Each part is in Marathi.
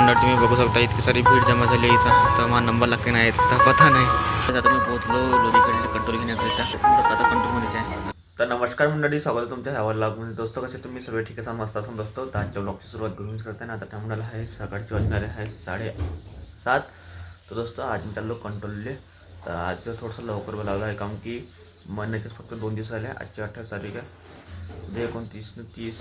मंडळ तुम्ही बघू शकता इतकी सारी भीड जमा झाली आहे इथं. तर मला नंबर लागते नाही तर पता नाही. आता मी पोहोचलो लोधीकडे कंट्रोल घेण्याकरिता. आता कंट्रोलमध्येच आहे. तर नमस्कार मंडळी स्वागत आहे तुमच्या ह्यावर लागून. दोस्त कसे तुम्ही? सगळे ठीक आहे मस्त असून दोस्तो तर आजच्या ब्लॉगची सुरुवात करून करताय ना. आता टायमला आहे सकाळची वाजणारे आहे. साडे सात. तर दोस्तो आज मी चाललो कंट्रोलले तर आज थोडंसं लवकर बोलावलं आहे काम की महिन्याचेच फक्त दोन दिवस आले आजची अठ्ठावीस तारीख आहे. उद्या एकोणतीस न तीस.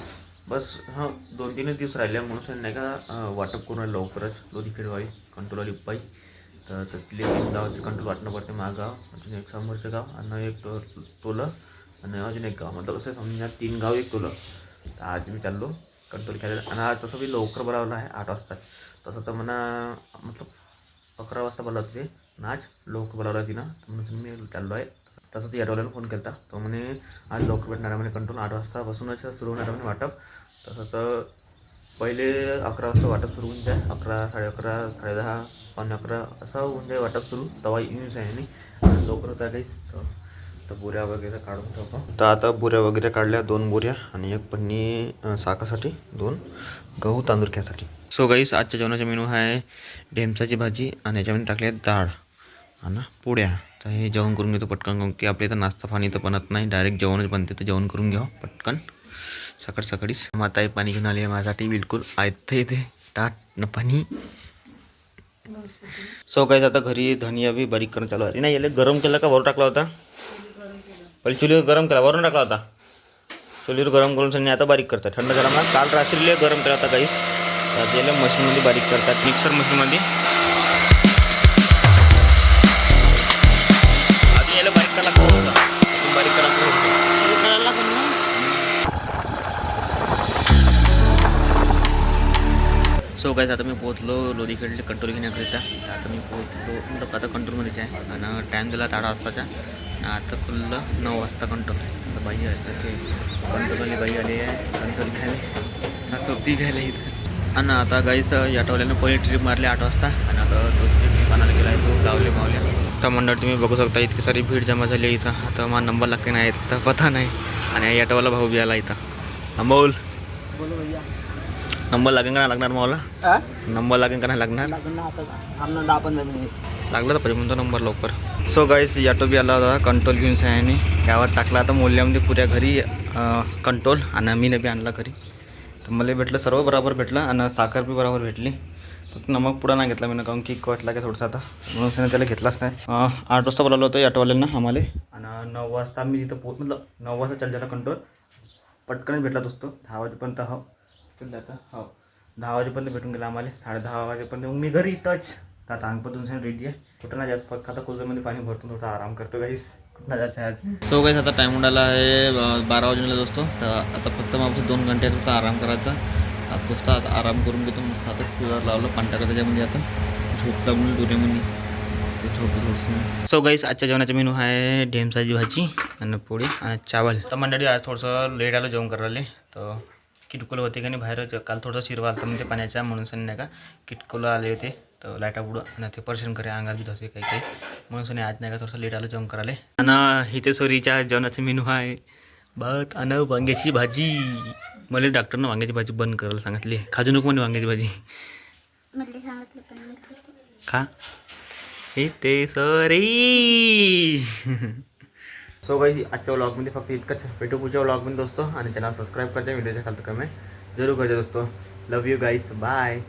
बस हां दोन तीनच दिवस राहिले म्हणून सांग नाही का वाटप करून लवकरच. लोधी खेळवाई कंट्रोलवाली पाई तर तिथले गावाचे कंट्रोल वाटणं पडते माझं अजून एक समोरचं गाव आणि एक तो तोलं आणि अजून एक गाव. मतलब असं समजा तीन गाव एक तोलं. तर आज मी चाललो कंट्रोल खेळायला आणि आज तसं मी लवकर बोलावलं आहे आठ वाजता. तसं तर म्हणा मतलब अकरा वाजता बोलावलं होते आज लवकर बोलावलं तिनं. म्हणून मी चाललो आहे. तसंच याडवाल्याला फोन केला तो म्हणे आज लवकर भेटणार आहे म्हणे कंट्रोल आठ वाजतापासूनच सुरू होणार आहे म्हणे वाटप. तसंच पहिले अकरा वाजता वाटप सुरू होऊन जाय अकरा साडे अकरा साडे दहा पावणे अकरा असं होऊन जाईल वाटप सुरू. तेव्हा येऊन आहे आणि लवकर होता काहीच. तर बोऱ्या वगैरे काढून ठेवतो. तर आता बोऱ्या वगैरे काढल्या दोन बोऱ्या आणि एक पन्नी अं, साखरसाठी दोन गहू तांदूळ घ्यासाठी सो गाईस आजच्या जेवणाचा मेनू आहे ढेमसाची भाजी आणि याच्यामध्ये टाकले डाळ. आणि पोळ्या तर हे जेवण करून घेतो पटकन काऊन की आपल्या इथं नाश्ता पाणी तर बनत नाही. डायरेक्ट जेवणच बनते तर जेवण करून घ्या हो, पटकन. सकाळ सकाळीच. माताई पाणी घेऊन आली आहे माझ्यासाठी बिलकुल ऐकते येते ताट न पाणी. सो काही आता घरी धनिया बी बारीक करून चालू आहे. नाही याला गरम केला का वरून टाकला होता? पहिले चुलीवर गरम केला वरून टाकला होता. चुलीवर गरम करून सनी आता बारीक करतात. थंड गरम मग काल रात्रीला गरम केला होता काहीच तर मशीनमध्ये बारीक करतात. मिक्सर मशीनमध्ये. सो काय आता मी पोहोचलो लोधीकडले कंट्रोल घेण्याकरिता. आता मी पोहोचलो मतलब आता कंट्रोलमध्येच आहे. आणि टाईम दिला आठ वाजताचा. आता खुल्लं नऊ वाजता कंट्रोल आता बाई आहे तर ते कंट्रोलवाली बाई आली आहे. कंट्रोल घ्यायला. ना सोबती घ्यायला इथं. आणि आता गाईच याटवल्यानं पहिली ट्रिप मारली आठ वाजता. आणि आता दुसरी ट्रिप आणायला गेला आहे तो गावले मावल्या. तर मंडळ तुम्ही बघू शकता इतकी सारी भीड जमा झाली आहे इथं. आता मला नंबर लागते नाही तर पता नाही. आणि याटवाला भाऊ बी आला इथं. अमोल. बोलो भैया. नंबर लागेल का नाही लागणार मला? नंबर लागेल का नाही लागणार? ना लागला तर पाहिजे म्हणतो नंबर लवकर. सो गाईस याटो बी आला होता कंट्रोल घेऊन सयाने. त्यावर टाकला आता मूल्यामध्ये पुऱ्या घरी कंट्रोल आणि मीने बी आणला घरी. तर मला भेटलं सर्व बरोबर भेटलं आणि साखर बी बरोबर भेटली. फक्त नमक पुढं नाही घेतला मी काहून की वाटला की थोडंसं आता. म्हणून त्याने त्याला घेतलाच नाही. आठ वाजता बोलावलं होतं ऑटोवाल्यांना आम्हाला. आणि नऊ वाजता मी तिथं पोच मतलब नऊ वाजता चाल झाला कंट्रोल पटकनच भेटला दोस्तो. दहा वाजेपर्यंत हो. चल आता. हो. दहा वाजेपर्यंत भेटून गेला आम्हाला. साडे दहा वाजेपर्यंत. मग मी घरी टच तर आता अंग पण रेडी आहे. कुठं नाही जायचं. फक्त आता कुलरमध्ये पाणी भरतो. थोडा आराम करतो काहीच कुठं नाही जायचं आज. सो काहीच आता टाईम उडाला आहे बारा वाजून दोस्तो. तर आता फक्त मग दोन घंटे तुमचा आराम करायचा. आता नुसता आता आराम करून घेतो. मस्त आता कूलर लावलं पांढऱ्या त्याच्यामध्ये आता. झोप लागून डोऱ्यामध्ये ते झोपलं थोडंसं सो गाईस आजच्या जेवणाचा मेनू आहे ढेमसाची भाजी आणि पोळी आणि चावल. तर मंडळी आज थोडंसं लेट आलं जेवण करायला तर किटकुलं होते का नाही बाहेर? ते काल थोडंसं शिरवा आलता म्हणजे पाण्याच्या म्हणून सनी नाही का किटकुलं आले होते. तर लाईटा पुढं आणि ते पर्शन करे अंगात बी धसे काही काही. म्हणून सनी आज नाही का थोडंसं लेट आलं जेवण करायला. आणि इथे सोरीच्या जेवणाचा मेनू आहे. भात आणि वांग्याची भाजी. मला डॉक्टरनं वांग्याची भाजी बंद करायला सांगितली. खाजू नको म्हणे वांग्याची भाजी. खा. इथे सॉरी सो काही आजच्या व्लॉगमध्ये फक्त इतकंच भेटू पुढच्या व्लॉगमध्ये दोस्तो आणि त्यांना सबस्क्राईब करते व्हिडिओच्या खालतं कमेंट जरूर करते दोस्तो। लव यू गाईस बाय